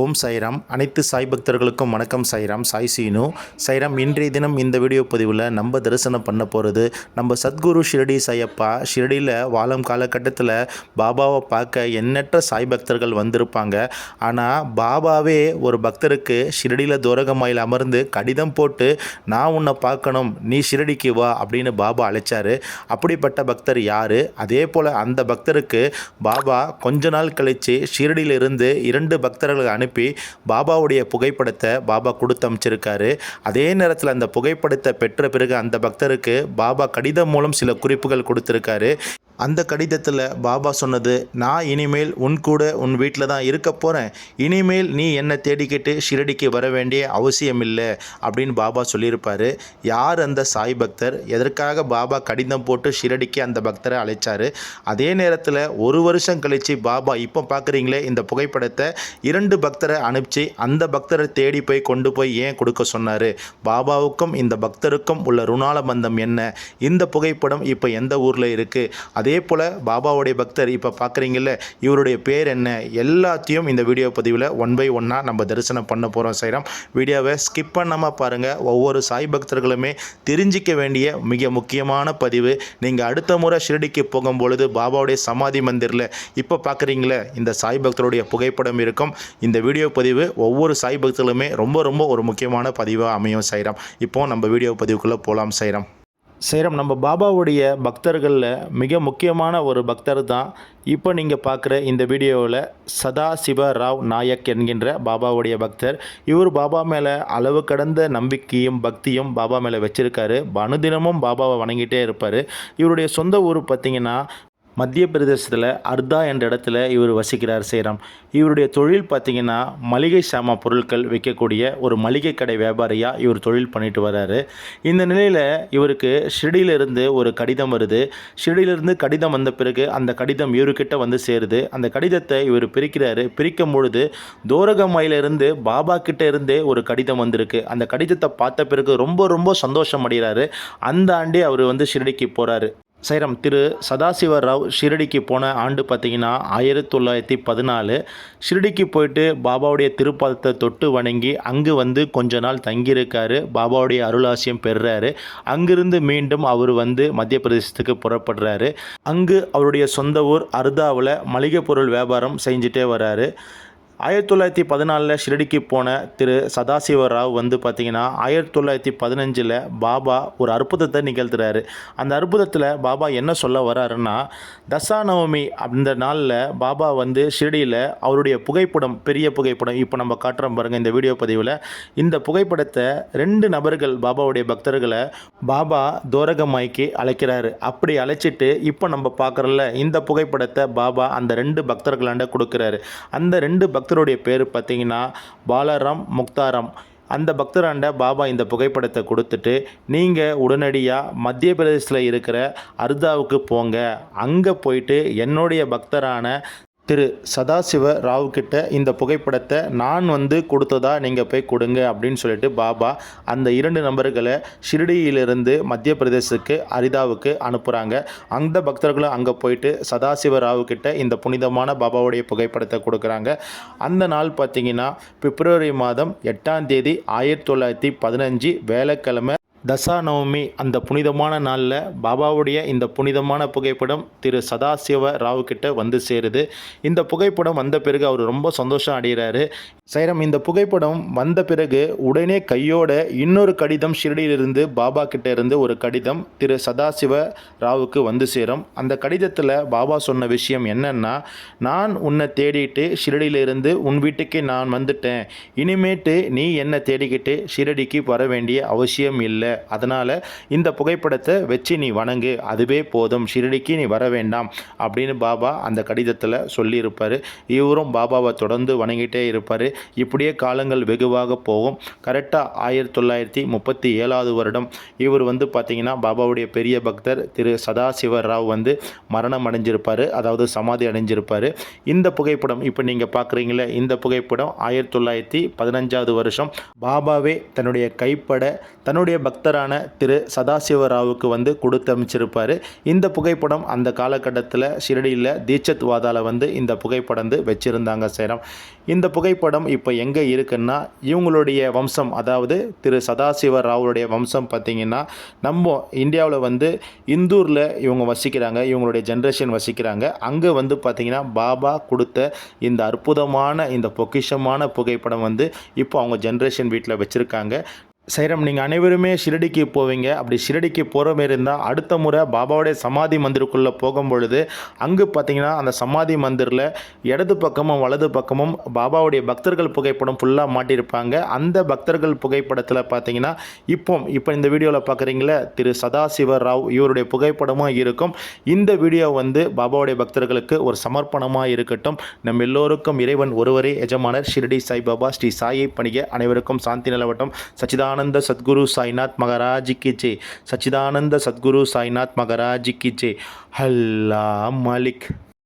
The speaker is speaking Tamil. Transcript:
ஓம் சைராம். அனைத்து சாய் பக்தர்களுக்கும் வணக்கம் சைராம். சாய் சீனு. சைராம் இன்றைய தினம் இந்த வீடியோ பதிவில் நம்ம தரிசனம் பண்ண போகிறது நம்ம சத்குரு ஷிரடி சையப்பா. ஷிரடியில் வாழும் காலகட்டத்தில் பாபாவை பார்க்க எண்ணற்ற சாய் பக்தர்கள் வந்திருப்பாங்க. ஆனால் பாபாவே ஒரு பக்தருக்கு ஷிரடியில் தூரகமாயில் அமர்ந்து கடிதம் போட்டு நான் உன்னை பார்க்கணும் நீ ஷிரடிக்கு வா அப்படின்னு பாபா அழைச்சாரு. அப்படிப்பட்ட பக்தர் யார்? அதே போல் அந்த பக்தருக்கு பாபா கொஞ்ச நாள் கழித்து ஷிரடியிலிருந்து இரண்டு பக்தர்களை அனுப்பி பாபாவுடைய புகைப்படத்தை பாபா கொடுத்து அமைச்சிருக்காரு. அதே நேரத்தில் அந்த புகைப்படத்தை பெற்ற பிறகு அந்த பக்தருக்கு பாபா கடிதம் மூலம் சில குறிப்புகள் கொடுத்துருக்காரு. அந்த கடிதத்தில் பாபா சொன்னது நான் இனிமேல் உன் கூட உன் வீட்டில் தான் இருக்க போகிறேன் இனிமேல் நீ என்னை தேடிக்கிட்டு ஷிரடிக்கு வர வேண்டிய அவசியம் இல்லை அப்படின்னு பாபா சொல்லியிருப்பார். யார் அந்த சாய் பக்தர்? எதற்காக பாபா கடிதம் போட்டு ஷிரடிக்கு அந்த பக்தரை அழைச்சார்? அதே நேரத்தில் ஒரு வருஷம் கழித்து பாபா இப்போ பார்க்குறீங்களே இந்த புகைப்படத்தை இரண்டு பக்தரை அனுப்பிச்சு அந்த பக்தரை தேடி போய் கொண்டு போய் ஏன் கொடுக்க சொன்னார்? பாபாவுக்கும் இந்த பக்தருக்கும் உள்ள ருணால பந்தம் என்ன? இந்த புகைப்படம் இப்போ எந்த ஊரில் இருக்குது அதே போல் பாபாவுடைய பக்தர் இப்போ பார்க்குறீங்கல்ல இவருடைய பேர் என்ன? எல்லாத்தையும் இந்த வீடியோ பதிவில் ஒன் பை ஒன்னாக நம்ம தரிசனம் பண்ண போகிறோம் சைரம். வீடியோவை ஸ்கிப் பண்ணாமல் பாருங்கள் ஒவ்வொரு சாய் பக்தர்களுமே தெரிஞ்சிக்க வேண்டிய மிக முக்கியமான பதிவு. நீங்கள் அடுத்த முறை ஷிரடிக்கு போகும்பொழுது பாபாவுடைய சமாதி மந்திரில் இப்போ பார்க்குறீங்களே இந்த சாய் பக்தருடைய புகைப்படம் இருக்கும். இந்த வீடியோ பதிவு ஒவ்வொரு சாய் பக்தர்களுமே ரொம்ப ரொம்ப ஒரு முக்கியமான பதிவாக அமையும் சைரம். இப்போ நம்ம வீடியோ பதிவுக்குள்ளே போகலாம் சைரம். சைரம் நம்ம பாபாவுடைய பக்தர்களில் மிக முக்கியமான ஒரு பக்தர் தான் இப்போ நீங்கள் பார்க்குற இந்த வீடியோவில் சதாசிவ ராவ் நாயக் என்கின்ற பாபாவுடைய பக்தர். இவர் பாபா மேலே அளவு கடந்த நம்பிக்கையும் பக்தியும் பாபா மேலே வச்சுருக்காரு. அனுதினமும் பாபாவை வணங்கிட்டே இருப்பார். இவருடைய சொந்த ஊர் பார்த்திங்கன்னா மத்திய பிரதேசத்தில் அர்தா என்ற இடத்துல இவர் வசிக்கிறார் செய்கிறார் இவருடைய தொழில் பார்த்திங்கன்னா மளிகை சாமான் பொருட்கள் விற்கக்கூடிய ஒரு மளிகை கடை வியாபாரியாக இவர் தொழில் பண்ணிட்டு வர்றாரு இந்த நிலையில் இவருக்கு ஷிரடியிலிருந்து ஒரு கடிதம் வருது. ஷிரடியிலிருந்து கடிதம் வந்த பிறகு அந்த கடிதம் இவர்கிட்ட வந்து சேருது. அந்த கடிதத்தை இவர் பிரிக்கிறாரு. பிரிக்கும் பொழுது தோரகமாயிலிருந்து பாபா கிட்ட இருந்தே ஒரு கடிதம் வந்திருக்கு. அந்த கடிதத்தை பார்த்த பிறகு ரொம்ப ரொம்ப சந்தோஷம் அடைகிறாரு அந்த ஆண்டே அவர் வந்து ஷிரடிக்கு போகிறாரு சைரம் திரு சதாசிவ ராவ் ஷிரடிக்கு போன ஆண்டு பார்த்திங்கன்னா ஆயிரத்தி தொள்ளாயிரத்தி பதினாலு. ஷிரடிக்கு போயிட்டு பாபாவுடைய திருப்பாதத்தை தொட்டு வணங்கி அங்கு வந்து கொஞ்ச நாள் தங்கியிருக்காரு. பாபாவுடைய அருளாசியம் பெறுறாரு. அங்கிருந்து மீண்டும் அவர் வந்து மத்திய பிரதேசத்துக்கு புறப்படுறாரு. அங்கு அவருடைய சொந்த ஊர் அர்தாவில் மளிகை பொருள் வியாபாரம் செஞ்சுட்டே வராரு. ஆயிரத்தி தொள்ளாயிரத்தி பதினாலில் ஷிரடிக்கு போன திரு சதாசிவ ராவ் வந்து பார்த்திங்கன்னா ஆயிரத்தி தொள்ளாயிரத்தி பதினஞ்சில் பாபா ஒரு அற்புதத்தை நிகழ்த்துறாரு. அந்த அற்புதத்தில் பாபா என்ன சொல்ல வராருன்னா தசாநவமி அந்த நாளில் பாபா வந்து ஷிரடியில் அவருடைய புகைப்படம் பெரிய புகைப்படம் இப்போ நம்ம காட்டுறோம் பாருங்கள் இந்த வீடியோ பதிவில். இந்த புகைப்படத்தை ரெண்டு நபர்கள் பாபாவுடைய பக்தர்களை பாபா தோரகமாய்க்கு அழைக்கிறாரு. அப்படி அழைச்சிட்டு இப்போ நம்ம பார்க்குறோம்ல இந்த புகைப்படத்தை பாபா அந்த ரெண்டு பக்தர்களாண்ட கொடுக்குறாரு. அந்த ரெண்டு பக்தருடைய பேர் பார்த்தீங்கன்னா பாலராம் முக்தாராம். அந்த பக்தராண்ட பாபா இந்த புகைப்படத்தை கொடுத்துட்டு நீங்கள் உடனடியாக மத்திய பிரதேசத்தில் இருக்கிற அர்தாவுக்கு போங்க. அங்கே போயிட்டு என்னுடைய பக்தரான திரு சதாசிவ ராவுக்கிட்ட இந்த புகைப்படத்தை நான் வந்து கொடுத்ததா நீங்கள் போய் கொடுங்க அப்படின்னு சொல்லிட்டு பாபா அந்த இரண்டு நபர்களை ஷிரடியிலிருந்து மத்திய பிரதேசத்துக்கு அரிதாவுக்கு அனுப்புகிறாங்க அந்த பக்தர்களும் அங்கே போயிட்டு சதாசிவ ராவுக்கிட்ட இந்த புனிதமான பாபாவுடைய புகைப்படத்தை கொடுக்குறாங்க. அந்த நாள் பார்த்தீங்கன்னா பிப்ரவரி மாதம் எட்டாம் தேதி ஆயிரத்தி தொள்ளாயிரத்தி பதினஞ்சு வேலைக்கிழமை தசாநவமி அந்த புனிதமான நாளில் பாபாவுடைய இந்த புனிதமான புகைப்படம் திரு சதாசிவ ராவ் கிட்ட வந்து சேருது. இந்த புகைப்படம் வந்த பிறகு அவர் ரொம்ப சந்தோஷம் அடைகிறாரு சைரம் இந்த புகைப்படம் வந்த பிறகு உடனே கையோட இன்னொரு கடிதம் ஷிரடியிலிருந்து பாபா கிட்ட இருந்து ஒரு கடிதம் திரு சதாசிவ ராவுக்கு வந்து சேரும். அந்த கடிதத்தில் பாபா சொன்ன விஷயம் என்னன்னா நான் உன்னை தேடிட்டு ஷிரடியிலிருந்து உன் வீட்டுக்கு நான் வந்துட்டேன். இனிமேட்டு நீ என்னை தேடிக்கிட்டு ஷிரடிக்கு வர வேண்டிய அவசியம் இல்லை. அதனால் இந்த புகைப்படத்தை வச்சு நீ வணங்கு அதுவே போதும் ஷிரடிக்கு நீ வர வேண்டாம் அப்படின்னு பாபா அந்த கடிதத்தில் சொல்லியிருப்பார். இவரும் பாபாவை தொடர்ந்து வணங்கிட்டே இருப்பார். இப்படியே காலங்கள் வெகுவாக போகும். கரெக்டாக ஆயிரத்தி தொள்ளாயிரத்தி முப்பத்தி ஏழாவது வருடம் இவர் வந்து பார்த்திங்கன்னா பாபாவுடைய பெரிய பக்தர் திரு சதாசிவ ராவ் வந்து மரணம் அடைஞ்சிருப்பார் அதாவது சமாதி அடைஞ்சிருப்பார். இந்த புகைப்படம் இப்போ நீங்கள் பார்க்குறீங்களே இந்த புகைப்படம் ஆயிரத்தி தொள்ளாயிரத்தி பதினஞ்சாவது வருஷம் பாபாவே தன்னுடைய கைப்பட தன்னுடைய பக்தரான திரு சதாசிவராவுக்கு வந்து கொடுத்து அமைச்சிருப்பார். இந்த புகைப்படம் அந்த காலகட்டத்தில் ஷிரடியில் தீட்சத் வாதாவில் வந்து இந்த புகைப்படம் வந்து வச்சுருந்தாங்க சேரம். இந்த புகைப்படம் இப்போ எங்கே இருக்குன்னா இவங்களுடைய வம்சம் அதாவது திரு சதாசிவ ராவுடைய வம்சம் பார்த்திங்கன்னா நம்ம இந்தியாவில் வந்து இந்தூரில் இவங்க வசிக்கிறாங்க இவங்களுடைய ஜென்ரேஷன் வசிக்கிறாங்க. அங்கே வந்து பார்த்திங்கன்னா பாபா கொடுத்த இந்த அற்புதமான இந்த பொக்கிஷமான புகைப்படம் வந்து இப்போ அவங்க ஜென்ரேஷன் வீட்டில் வச்சுருக்காங்க. சைரம் நீங்கள் அனைவருமே ஷிரடிக்கு போவீங்க. அப்படி ஷிரடிக்கு போகிற மாரி இருந்தால் அடுத்த முறை பாபாவுடைய சமாதி மந்திருக்குள்ளே போகும்பொழுது அங்கு பார்த்தீங்கன்னா அந்த சமாதி மந்திரில் இடது பக்கமும் வலது பக்கமும் பாபாவுடைய பக்தர்கள் புகைப்படம் ஃபுல்லாக மாட்டியிருப்பாங்க. அந்த பக்தர்கள் புகைப்படத்தில் பார்த்தீங்கன்னா இப்போ இப்போ இந்த வீடியோவில் பார்க்குறீங்களே திரு சதாசிவ ராவ் இவருடைய புகைப்படமும் இருக்கும். இந்த வீடியோ வந்து பாபாவுடைய பக்தர்களுக்கு ஒரு சமர்ப்பணமாக இருக்கட்டும். நம்ம எல்லோருக்கும் இறைவன் ஒருவரே எஜமானர் ஷிரடி சாய்பாபா ஸ்ரீ சாயை பணிக அனைவருக்கும் சாந்தி நிலவட்டும். சச்சிதானந்த சத்குரு சாய்நாத் மகராஜ் கி ஜெய் சச்சிதானந்த சத்குரு சாய்நாத் மகராஜ் கி ஜெய் ஹல்லா மாலிக்